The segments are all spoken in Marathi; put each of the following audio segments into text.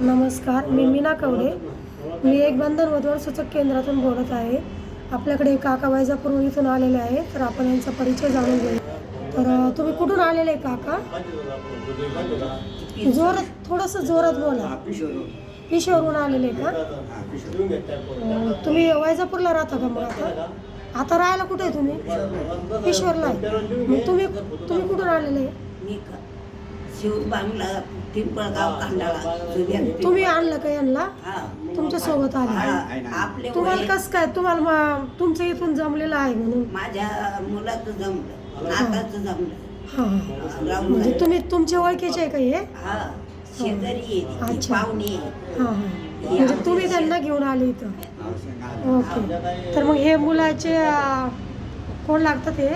नमस्कार मी मीना कवडे. मी एक बंधन वधवड सूचक केंद्रातून बोलत आहे. आपल्याकडे काका वैजापूर इथून आलेले आहे तर आपण यांचा परिचय जाणून घेऊ तर तुम्ही कुठून आलेले आहे काका? जोरात थोडंसं जोरात बोला. पिशवरून आलेले आहे का तुम्ही वैजापूरला राहता का मग आता? आता राहायला कुठे आहे तुम्ही? पिशवरला तुम्ही तुम्ही कुठून आलेले? आहे शिव बांगला पिंपळगाव कांडाळा सूर्या तुम्ही आणलं का यांना? हा. तुमच्यासोबत आले. हा, आपले तुम्हाला कसं काय? तुम्हाला मा- तुमचं इथून जमलेलं आहे म्हणून. माझ्या मुलाचं जमलं नाताचं जमलं. हा. हा. म्हणजे. तुम्ही तुमच्या ओळखीचे आहे का हे? हा शेजारी आहे ती अच्छा. पाहुणी आहे. हा हा. म्हणजे तुम्ही त्यांना घेऊन आले इथं. ओके. तर मग हे मुलाचे अं, कोण हे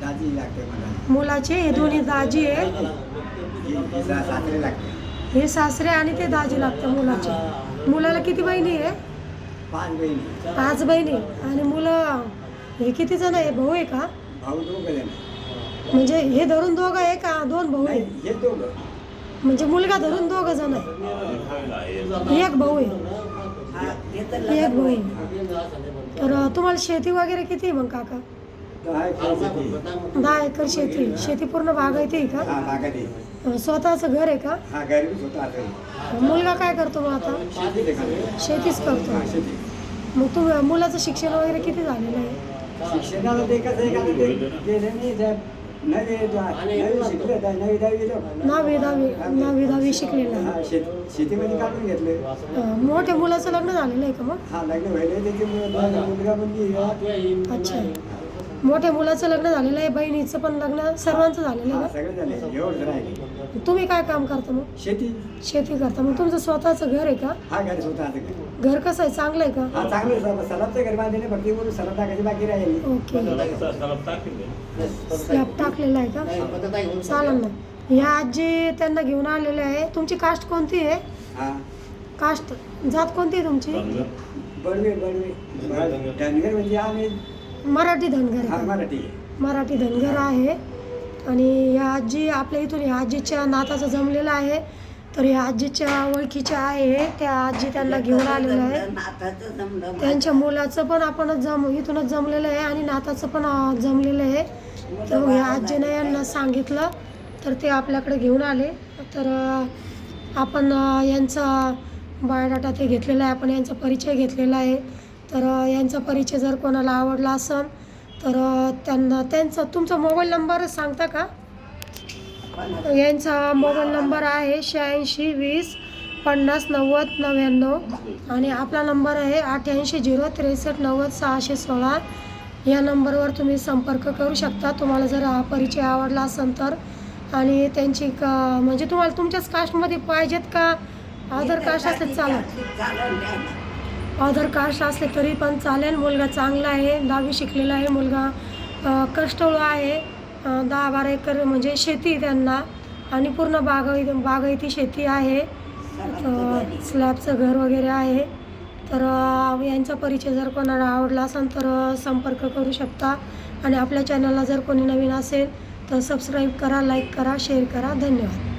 दाजी लागते मला. मुलाचे? हे दोन्ही दाजी आहे ही सा- सासरे लागते. हे सासरे आणि ते दाजी लागतात मुलाचे. मुलाला किती बहिणी आहे? पाच बहिणी. पाच बहिणी. आणि मुलं हे किती जण आहे? भाऊ आहे का? भाऊ दोघं जण म्हणजे हे धरून दोघं आहे का? दोन भाऊ नाही आहे हे दोघं. म्हणजे मुलगा धरून दोघं जण आहे. एक भाऊ आहे. ते एक भाऊ. आहे. तर तुम्हाला शेती वगैरे किती आहे मग काका? दहा एकर शेती. शेती पूर्ण बागायती आहे का हा बागायती अं, स्वतःचं घर आहे का? हा गरीबच होता आता मुलगा काय करतो मग आता? शेतीचे करतो. हा शेती. मग तू मुलाचं शिक्षण वगैरे किती झालेलं आहे? शिक्षणाला ते कसं आहे का? ते गेलं नाही साहेब. नवी नवी शिकले आता नवी दहावी गेलो. नववी दहावी नववी दहावी शिकलेलं हा आहे शेत शेतीमध्ये काढून घेतलं. अं, मोठ्या मुलाचं लग्न झालेलं आहे का मग? हा लग्न व्हायला मुलगा मुलगी अच्छा. मोठ्या मुलाचं लग्न झालेलं आहे बहिणीचं पण लग्न सर्वांचं झालेलं आहे सगळं झाले एवढं राहिले ना तुम्ही काय काम करता मग? शेती. शेती करता. मग तुमचं स्वतःचं घर आहे का? हा घर स्वतःचं घर. घर कसं आहे? चांगलं आहे का? हा चांगलं सर सलाबचं घर बांधले फक्त म्हणून सलाब टाकायची बाकी राहिली. ओके. स्लॅब टाकलेला आहे का? चालेल ना. ह्या आजी त्यांना घेऊन आलेले आहे. तुमची कास्ट कोणती आहे? हा. कास्ट जात कोणती आहे तुमची? बडवे बडवे. धनगर म्हणजे आम्ही मराठी धनगर आहे हा का? मराठी. मराठी धनगर आहे. आणि ह्या आजी आपल्या इथून ह्या आजीच्या नाताचं जमलेलं आहे. तर ह्या आजीच्या ओळखीच्या आहे. त्या आजी त्यांना घेऊन आलेल्या आहे. जमलं, नाताचं जमलं. त्यांच्या मुलाचं पण आपणच जम इथूनच जमलेलं आहे आणि नाताचं पण अं, जमलेलं आहे. तर ह्या आजीनं यांना सांगितलं तर ते आपल्याकडे घेऊन आले. तर अं, आपण अं, यांचा बायोडाटा ते घेतलेला आहे. आपण यांचा परिचय घेतलेला आहे. तर यांचा परिचय जर कोणाला आवडला असेल तर त्यांना त्यांचा तुमचा मोबाईल नंबर सांगता का? यांचा मोबाईल नंबर आहे शहाऐंशी वीस पन्नास नव्वद नव्याण्णव आणि आपला नंबर आहे अठ्ठ्याऐंशी झिरो त्रेसष्ट नव्वद सहाशे सोळा. या नंबरवर तुम्ही संपर्क करू शकता. तुम्हाला जर हा परिचय आवडला असेल तर आणि त्यांची क म्हणजे तुम्हाला तुमच्याच कास्टमध्ये पाहिजेत का? अदर कास्ट असले द्यायला. अदर कास्ट असले तरी पण चालेल. मुलगा चांगला आहे दहावी शिकलेला आहे मुलगा. कष्टळू आहे. दहा बारा एकर म्हणजे शेती आहे त्यांना आणि पूर्ण बागाई बागायती शेती आहे. स्लॅबचं घर वगैरे आहे. तर यांचा परिचय जर कोणाला आवडला असेल तर संपर्क करू शकता. आणि आपल्या चॅनलला जर कोणी नवीन असेल तर सबस्क्राईब करा लाईक करा शेअर करा. धन्यवाद.